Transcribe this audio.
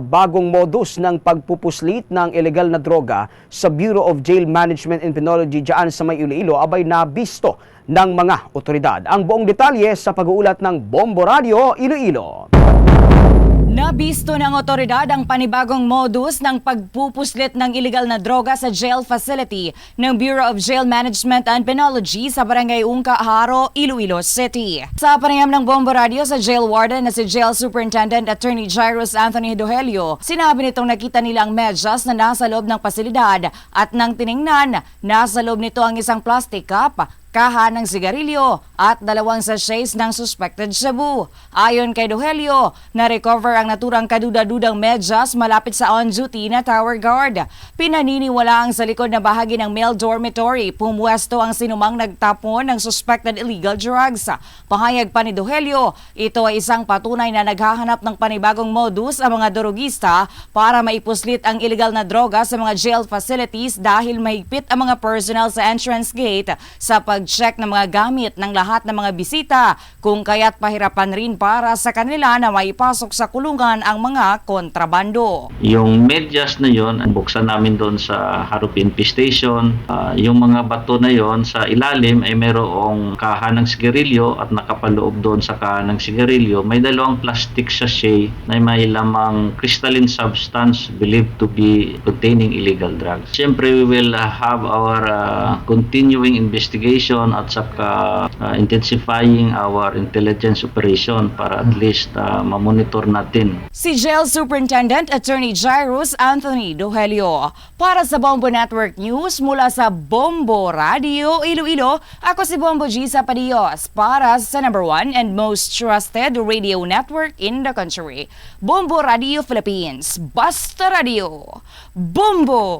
bagong modus ng pagpupuslit ng ilegal na droga sa Bureau of Jail Management and Penology dyan sa may Iloilo abay nabisto ng mga otoridad. Ang buong detalye sa pag-uulat ng Bombo Radio Iloilo. Nabisto ng otoridad ang panibagong modus ng pagpupuslit ng iligal na droga sa jail facility ng Bureau of Jail Management and Penology sa Barangay Ungka, Haro, Iloilo City. Sa panayam ng Bombo Radio sa jail warden na si Jail Superintendent Attorney Jairus Anthony Dohelio, sinabi nitong nakita nilang medyas na nasa loob ng pasilidad at nang tiningnan, nasa loob nito ang isang plastic cup kaha ng sigarilyo at dalawang sachets ng suspected shabu. Ayon kay Dohelio, na-recover ang naturang kaduda-dudang medyas malapit sa on-duty na tower guard. Pinaniniwala ang sa likod na bahagi ng male dormitory, pumuwesto ang sinumang nagtapon ng suspected illegal drugs. Pahayag pa ni Dohelio, ito ay isang patunay na naghahanap ng panibagong modus ang mga dorogista para maipuslit ang illegal na droga sa mga jail facilities dahil mahigpit ang mga personnel sa entrance gate sa pag-check ng mga gamit ng lahat ng mga bisita kung kaya't pahirapan rin para sa kanila na maipasok sa kulungan ang mga kontrabando. Yung medyas na yon, buksan namin doon sa Harop NP Station. Ah, yung mga bato na yon sa ilalim ay mayroong kaha ng sigarilyo at nakapaloob doon sa kaha ng sigarilyo. May dalawang plastic sachet na may lamang crystalline substance believed to be containing illegal drugs. Siyempre, we will ah, have our ah, continuing investigation at saka ah, intensifying our intelligence operation para at least ah, mamonitor natin Si Jail Superintendent Attorney Jairus Anthony Dohelio. Para sa Bombo Network News mula sa Bombo Radio Iloilo, ako si Bombo G. Zapadios para sa number one and most trusted radio network in the country. Bombo Radio Philippines. Basta Radio. Bombo!